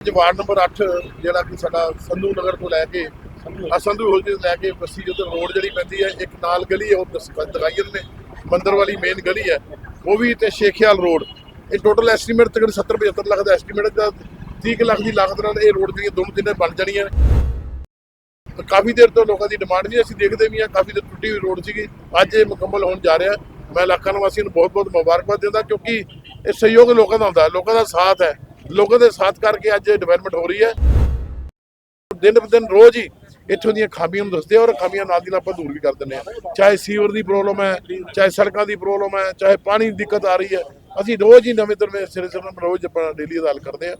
ਅੱਜ ward number 8 ਜਿਹੜਾ ਕਿ ਸਾਡਾ ਸੰਧੂ ਨਗਰ ਤੋਂ ਲੈ ਕੇ ਆ ਸੰਧੂ ਹੋਲ ਤੋਂ ਲੈ ਕੇ ਬੱਸੀ ਜਦੋਂ ਰੋਡ ਜਿਹੜੀ ਪੈਂਦੀ ਹੈ ਇੱਕ ਨਾਲ ਗਲੀ ਹੈ ਉਹ ਜਾਂਦੇ ਨੇ ਮੰਦਰ ਵਾਲੀ ਮੇਨ ਗਲੀ ਹੈ ਉਹ ਵੀ ਤੇ ਸ਼ੇਖਿਆਲ ਰੋਡ। ਇਹ ਟੋਟਲ ਐਸਟੀਮੇਟ ਤਕਰੀਬਨ 70 75 ਲੱਖ ਦਾ ਐਸਟੀਮੇਟ ਦਾ 30 ਕੁ ਲੱਖ ਦੀ ਲਾਗਤ ਨਾਲ ਇਹ ਰੋਡ ਜਿਹੜੀਆਂ ਦੋਨੋਂ ਤਿੰਨੇ ਬਣ ਜਾਣੀਆਂ ਨੇ। ਕਾਫੀ ਦੇਰ ਤੋਂ ਲੋਕਾਂ ਦੀ ਡਿਮਾਂਡ ਸੀ ਅਸੀਂ ਦੇਖਦੇ ਵੀ ਹਾਂ ਕਾਫੀ ਦੇਰ ਟੁੱਟੀ ਹੋਈ ਰੋਡ ਸੀਗੀ। ਅੱਜ ਇਹ ਮੁਕੰਮਲ ਹੋਣ ਜਾ ਰਿਹਾ। ਮੈਂ ਇਲਾਕਾ ਨਿਵਾਸੀਆਂ ਨੂੰ ਬਹੁਤ ਬਹੁਤ ਮੁਬਾਰਕਬਾਦ ਦਿੰਦਾ ਕਿਉਂਕਿ ਇਹ ਸਹਿਯੋਗ ਲੋਕਾਂ ਦਾ ਹੁੰਦਾ ਹੈ ਲੋਕਾਂ ਦਾ ਸਾਥ ਹੈ। ਲੋਕਾਂ ਦੇ ਸਾਥ ਕਰਕੇ ਅੱਜ ਡਿਵੈਲਪਮੈਂਟ ਹੋ ਰਹੀ ਹੈ। ਦਿਨ ਬ ਦਿਨ ਰੋਜ਼ ਹੀ ਇੱਥੋਂ ਦੀਆਂ ਖਾਮੀਆਂ ਨੂੰ ਦੱਸਦੇ ਔਰ ਖਾਮੀਆਂ ਨਾਲ ਦੀ ਨਾਲ ਆਪਾਂ ਦੂਰ ਵੀ ਕਰ ਦਿੰਦੇ ਆ। ਚਾਹੇ ਸੀਵਰ ਦੀ ਪ੍ਰੋਬਲਮ ਹੈ, ਚਾਹੇ ਸੜਕਾਂ ਦੀ ਪ੍ਰੋਬਲਮ ਹੈ, ਚਾਹੇ ਪਾਣੀ ਦੀ ਦਿੱਕਤ ਆ ਰਹੀ ਹੈ, ਅਸੀਂ ਰੋਜ਼ ਹੀ ਨਵੇਂ ਤਰਵੇਂ ਸਿਰੇ ਸਿਰੇ ਨਾਲ ਰੋਜ਼ ਆਪਾਂ ਡੇਲੀ ਦਾ ਕਰਦੇ ਆ।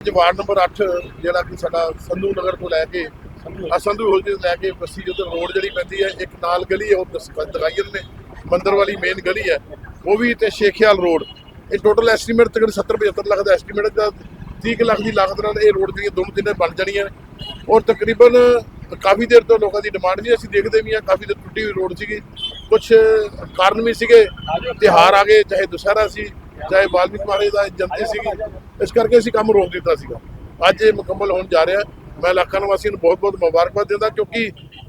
ਅੱਜ ਵਾਰਡ ਨੰਬਰ 8 ਜਿਹੜਾ ਕਿ ਸਾਡਾ ਸੰਧੂ ਨਗਰ ਤੋਂ ਲੈ ਕੇ ਆ ਸੰਧੂ ਹੋਲ ਲੈ ਕੇ ਬੱਸੀ ਜਦੋਂ ਰੋਡ ਜਿਹੜੀ ਪੈਂਦੀ ਹੈ, ਇੱਕ ਨਾਲ ਗਲੀ ਹੈ, ਉਹ ਦਸ- ਦਿਖਾਈ ਨੇ, ਮੰਦਰ ਵਾਲੀ ਮੇਨ ਗਲੀ ਹੈ, ਉਹ ਵੀ ਤੇ ਸ਼ੇਖਿਆਲ ਰੋਡ ਇਹ ਟੋਟਲ ਐਸਟੀਮੇਟ ਤਕਰੀਬਨ 70 75 ਲੱਖ ਦਾ ਐਸਟੀਮੇਟ ਦਾ 30 ਲੱਖ ਦੀ ਲਾਗਤ ਨਾਲ ਇਹ ਰੋਡ ਜਿਹੜੀਆਂ ਦੋਨੋਂ ਤਿੰਨੇ ਬਣ ਜਾਣੀਆਂ ਨੇ। ਔਰ ਤਕਰੀਬਨ ਕਾਫੀ ਦੇਰ ਤੋਂ ਲੋਕਾਂ ਦੀ ਡਿਮਾਂਡ ਸੀ ਅਸੀਂ ਦੇਖਦੇ ਵੀ ਹਾਂ, ਕਾਫੀ ਦੇਰ ਟੁੱਟੀ ਹੋਈ ਰੋਡ ਸੀਗੀ। ਕੁਝ ਕਾਰਨ ਵੀ ਸੀਗੇ ਤਿਹਾਰ ਆ ਗਏ, ਚਾਹੇ ਦੁਸਹਿਰਾ ਸੀ, ਚਾਹੇ ਵਾਲਮੀਕ ਮਹਾਰਾਜ ਦਾ ਜਯੰਤੀ ਸੀਗੀ। ਇਸ ਕਰਕੇ ਅਸੀਂ ਕੰਮ ਰੋਕ ਦਿੱਤਾ ਸੀਗਾ। ਅੱਜ ਇਹ ਮੁਕੰਮਲ ਹੋਣ ਜਾ ਰਿਹਾ ਮੈਂ ਇਲਾਕਾ ਨਿਵਾਸੀਆਂ ਨੂੰ ਬਹੁਤ ਬਹੁਤ ਮੁਬਾਰਕਬਾਦ ਦਿੰਦਾ, ਕਿਉਂਕਿ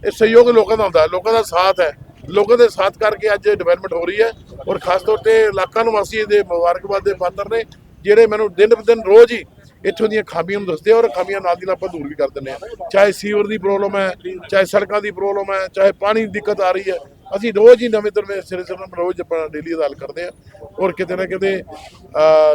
ਇਹ ਸਹਿਯੋਗ ਲੋਕਾਂ ਦਾ ਹੁੰਦਾ ਹੈ, ਲੋਕਾਂ ਦਾ ਸਾਥ ਹੈ। ਲੋਕਾਂ ਦੇ ਸਾਥ ਕਰਕੇ ਅੱਜ ਡਿਵੈਲਪਮੈਂਟ ਹੋ ਰਹੀ ਹੈ ਔਰ ਖਾਸ ਤੌਰ ਤੇ ਇਲਾਕਾ ਨਿਵਾਸੀ ਦੇ ਮੁਬਾਰਕਬਾਦ ਦੇ ਪਾਤਰ ਨੇ ਜਿਹੜੇ ਮੈਨੂੰ ਦਿਨ ਬ ਦਿਨ ਰੋਜ਼ ਹੀ ਇੱਥੋਂ ਦੀਆਂ ਖਾਮੀਆਂ ਨੂੰ ਦੱਸਦੇ ਆ ਔਰ ਖਾਮੀਆਂ ਨਾਲ ਦੀ ਨਾਲ ਆਪਾਂ ਦੂਰ ਵੀ ਕਰ ਦਿੰਦੇ ਆ। ਚਾਹੇ ਸੀਵਰ ਦੀ ਪ੍ਰੋਬਲਮ ਹੈ ਚਾਹੇ ਸੜਕਾਂ ਦੀ ਪ੍ਰੋਬਲਮ ਹੈ ਚਾਹੇ ਪਾਣੀ ਦੀ ਦਿੱਕਤ ਆ ਰਹੀ ਹੈ ਅਸੀਂ ਰੋਜ਼ ਹੀ ਨਵੇਂ ਤਰਵੇਂ ਸਿਰੇ ਸਿਰੇ ਨਾਲ ਰੋਜ਼ ਆਪਾਂ ਡੇਲੀ ਦਾ ਕਰਦੇ ਆ ਔਰ ਕਿਤੇ ਨਾ ਕਿਤੇ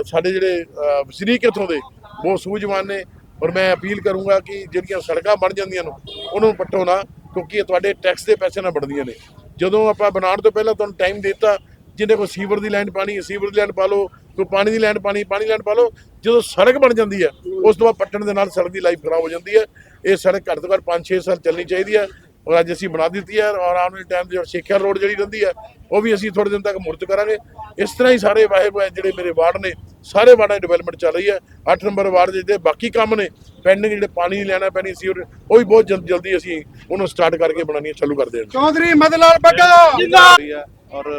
ਸਾਡੇ ਜਿਹੜੇ ਅਹ, ਵਸਨੀਕ ਇੱਥੋਂ ਦੇ ਬਹੁਤ ਸੂਝਵਾਨ ਨੇ ਔਰ ਮੈਂ ਅਪੀਲ ਕਰੂੰਗਾ ਕਿ ਜਿਹੜੀਆਂ ਸੜਕਾਂ ਬਣ ਜਾਂਦੀਆਂ ਨੇ ਉਹਨਾਂ ਨੂੰ ਪੱਟੋ ਨਾ ਕਿਉਂਕਿ ਇਹ ਤੁਹਾਡੇ ਟੈਕਸ ਦੇ ਪੈਸੇ ਨਾਲ ਬਣਦੀਆਂ ਨੇ। ਜਦੋਂ ਆਪਾਂ ਬਣਾਉਣ ਤੋਂ ਪਹਿਲਾਂ ਤੁਹਾਨੂੰ ਟਾਈਮ ਦਿੱਤਾ, ਜਿਹਦੇ ਕੋਲ ਸੀਵਰ ਦੀ ਲਾਈਨ ਪਾਣੀ ਸੀਵਰ ਦੀ ਲਾਈਨ ਪਾ ਲਓ, ਕੋਈ ਪਾਣੀ ਦੀ ਲਾਈਨ ਪਾਣੀ ਪਾਣੀ ਲਾਈਨ ਪਾ ਲਓ, ਜਦੋਂ ਸੜਕ ਬਣ ਜਾਂਦੀ ਹੈ, ਉਸ ਤੋਂ ਬਾਅਦ ਪੱਟਣ ਦੇ ਨਾਲ ਸੜਕ ਦੀ ਲਾਈਫ ਖਰਾਬ ਹੋ ਜਾਂਦੀ ਹੈ। ਇਹ ਸੜਕ ਘੱਟ ਤੋਂ ਘੱਟ 5-6 ਸਾਲ ਚੱਲਣੀ ਚਾਹੀਦੀ ਹੈ। ਔਰ ਅੱਜ ਅਸੀਂ ਬਣਾ ਦਿੱਤੀ ਹੈ ਔਰ ਆਉਣ ਵਾਲੇ ਟਾਈਮ ਦੇ ਸਿੱਖਿਆ ਰੋਡ ਜਿਹੜੀ ਰਹਿੰਦੀ ਹੈ ਉਹ ਵੀ ਅਸੀਂ ਥੋੜੇ ਦਿਨ ਤੱਕ ਮੁਰਤ ਕਰਾਂਗੇ ਇਸ ਤਰ੍ਹਾਂ ਹੀ ਸਾਰੇ ਵਾਹੇ ਵਾਹੇ ਜਿਹੜੇ ਮੇਰੇ ਵਾਰਡ ਨੇ ਸਾਰੇ ਵਾਰਡਾਂ ਦੀ ਡਿਵੈਲਪਮੈਂਟ ਚੱਲ ਰਹੀ ਹੈ। 8 ਨੰਬਰ ਵਾਰਡ ਦੇ ਜਿਹੜੇ ਬਾਕੀ ਕੰਮ ਨੇ ਪੈਂਡਿੰਗ ਜਿਹੜੇ ਪਾਣੀ ਲੈਣਾ ਪੈਣੀ ਸੀ ਉਹ ਵੀ ਬਹੁਤ ਜਲਦ ਜਲਦੀ ਅਸੀਂ ਉਹਨੂੰ ਸਟਾਰਟ ਕਰਕੇ ਬਣਾਉਣੀਆਂ ਚਾਲੂ ਕਰ ਦੇਣ ਚੌਧਰੀ ਮਦਲਾਲ ਬੱਗਾ ਹੈ ਔਰ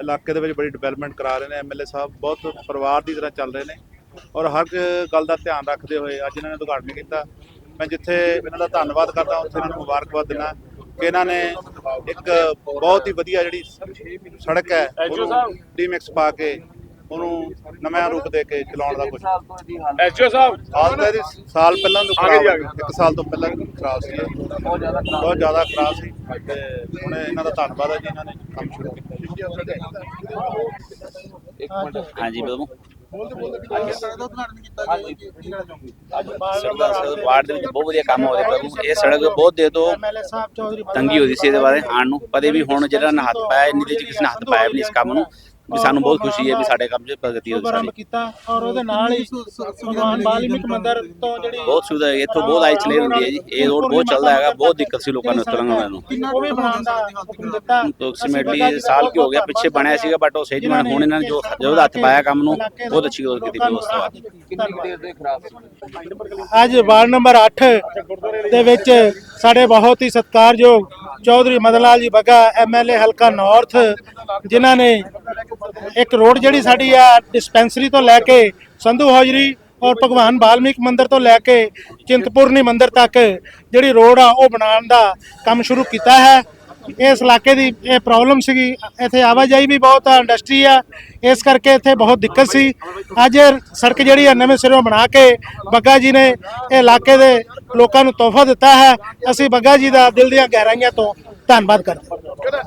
ਇਲਾਕੇ ਦੇ ਵਿੱਚ ਬੜੀ ਡਿਵੈਲਪਮੈਂਟ ਕਰਾ ਰਹੇ ਨੇ ਐਮਐਲਏ ਸਾਹਿਬ ਬਹੁਤ ਪਰਿਵਾਰ ਦੀ ਤਰ੍ਹਾਂ ਚੱਲ ਰਹੇ ਨੇ। ਔਰ ਹਰ ਇੱਕ ਗੱਲ ਦਾ ਧਿਆਨ ਰੱਖਦੇ ਹੋਏ ਅੱਜ ਇਹਨਾਂ ਨੇ ਉਦਘਾਟਨ ਕੀਤਾ। ਮੈਂ ਜਿੱਥੇ ਇਹਨਾਂ ਦਾ ਧੰਨਵਾਦ ਕਰਦਾ ਉੱਥੇ ਇਹਨਾਂ ਨੂੰ ਮੁਬਾਰਕਬਾਦ ਦਿੰਦਾ ਕਿ ਇਹਨਾਂ ਨੇ ਇੱਕ ਬਹੁਤ ਹੀ ਵਧੀਆ ਜਿਹੜੀ ਸੜਕ ਹੈ ਉਹਨੂੰ ਡੀਮੈਕਸ ਪਾ ਕੇ ਉਹਨੂੰ ਨਵਾਂ ਰੂਪ ਦੇ ਕੇ ਚਲਾਉਣ ਦਾ ਕੁਝ ਐਸਓ ਸਾਹਿਬ ਹਾਲ ਤਾਂ ਇਹਦੀ ਸਾਲ ਪਹਿਲਾਂ ਤੋਂ ਖਰਾਬ। ਇੱਕ ਸਾਲ ਤੋਂ ਪਹਿਲਾਂ ਖਰਾਬ ਸੀ। ਬਹੁਤ ਜ਼ਿਆਦਾ ਖਰਾਬ ਸੀ। ਤੇ ਹੁਣ ਇਹਨਾਂ ਦਾ ਧੰਨਵਾਦ ਹੈ ਜੀ ਇਹਨਾਂ ਨੇ ਕੰਮ ਸ਼ੁਰੂ ਕੀਤਾ। ਹਾਂਜੀ ਬਦਮੂ ਵਾਰਡ ਦੇ ਵਿੱਚ ਬਹੁਤ ਵਧੀਆ ਕੰਮ ਹੋ ਰਿਹਾ। ਇਹ ਸੜਕ ਬਹੁਤ ਦੇ ਤੋਂ ਤੰਗੀ ਹੋਈ ਸੀ ਇਹਦੇ ਬਾਰੇ ਆਉਣ ਨੂੰ। ਕਦੇ ਵੀ ਹੁਣ ਜਿਹੜਾ ਨਾ ਹੱਥ ਪਾਇਆ ਇੰਨੀ ਦੇ ਚ ਕਿਸੇ ਨੇ ਹੱਥ ਪਾਇਆ ਵੀ ਨਹੀਂ ਇਸ ਕੰਮ ਨੂੰ। ਵੀ ਸਾਨੂੰ ਬਹੁਤ ਖੁਸ਼ੀ ਹੈ ਵੀ ਸਾਡੇ ਕੰਮ 'ਚ ਪ੍ਰਗਤੀ ਹੋਈ ਪ੍ਰੋਗਰਾਮ ਸਾਡੀ। ਕੀਤਾ ਔਰ ਉਹਦੇ ਨਾਲ ਹੀ ਭਗਵਾਨ ਬਾਲਮੀਕ ਮੰਦਿਰ ਤੋਂ ਜਿਹੜੀ ਬਹੁਤ ਸੁਵਿਧਾ ਹੈ ਇੱਥੋਂ ਬਹੁਤ ਆਈ ਚਲੇ ਹੁੰਦੀ ਹੈ ਜੀ। ਇਹ ਰੋਡ ਬਹੁਤ ਚੱਲਦਾ ਹੈਗਾ ਬਹੁਤ ਦਿੱਕਤ ਸੀ ਲੋਕਾਂ ਨੂੰ ਲੰਘਣ ਨੂੰ ਉਹ ਵੀ ਬਣਾਉਣ ਦਾ ਹੁਕਮ ਦਿੱਤਾ। ਅਪਰੋਕਸੀਮੇਟਲੀ ਸਾਲ ਕੀ ਹੋ ਗਿਆ ਪਿੱਛੇ ਬਣਿਆ ਸੀਗਾ ਬਟ ਉਹ ਸਹੀ ਜਮਾਨ ਹੁਣ ਇਹਨਾਂ ਨੇ ਜੋ ਜੋ ਉਹਦਾ ਹੱਥ ਪਾਇਆ ਕੰਮ ਨੂੰ ਬਹੁਤ ਅੱਛੀ ਗੱਲ ਕੀਤੀ ਵਿਵਸਥਾ ਅੱਜ ਵਾਰਡ ਨੰਬਰ 8 ਦੇ ਵਿੱਚ ਸਾਡੇ ਬਹੁਤ ਹੀ ਸਤਿਕਾਰਯੋਗ ਚੌਧਰੀ ਮਦਨਲਾਲ ਜੀ ਬੱਗਾ ਐਮਐਲਏ ਹਲਕਾ ਨਾਰਥ ਜਿਨ੍ਹਾਂ ਨੇ ਇੱਕ ਰੋਡ ਜਿਹੜੀ ਸਾਡੀ ਆ ਡਿਸਪੈਂਸਰੀ ਤੋਂ ਲੈ ਕੇ ਸੰਧੂ ਹੌਜਰੀ ਔਰ ਭਗਵਾਨ ਬਾਲਮੀਕ ਮੰਦਿਰ ਤੋਂ ਲੈ ਕੇ ਚਿੰਤਪੁਰਨੀ ਮੰਦਿਰ ਤੱਕ ਜਿਹੜੀ ਰੋਡ ਆ ਉਹ ਬਣਾਉਣ ਦਾ ਕੰਮ ਸ਼ੁਰੂ ਕੀਤਾ ਹੈ। ਇਸ ਇਲਾਕੇ ਦੀ ਇਹ ਪ੍ਰੋਬਲਮ ਸੀਗੀ। ਇੱਥੇ ਆਵਾਜਾਈ ਵੀ ਬਹੁਤ ਆ ਇੰਡਸਟਰੀ ਆ। ਇਸ ਕਰਕੇ ਇੱਥੇ ਬਹੁਤ ਦਿੱਕਤ ਸੀ। ਅੱਜ ਇਹ ਸੜਕ ਜਿਹੜੀ ਆ ਨਵੇਂ ਸਿਰੋਂ ਬਣਾ ਕੇ ਬੱਗਾ ਜੀ ਨੇ ਇਹ ਇਲਾਕੇ ਦੇ ਲੋਕਾਂ ਨੂੰ ਤੋਹਫਾ ਦਿੱਤਾ ਹੈ। ਅਸੀਂ ਬੱਗਾ ਜੀ ਦਾ ਦਿਲ ਦੀਆਂ ਗਹਿਰਾਈਆਂ ਤੋਂ ਧੰਨਵਾਦ ਕਰਦੇ ਹਾਂ।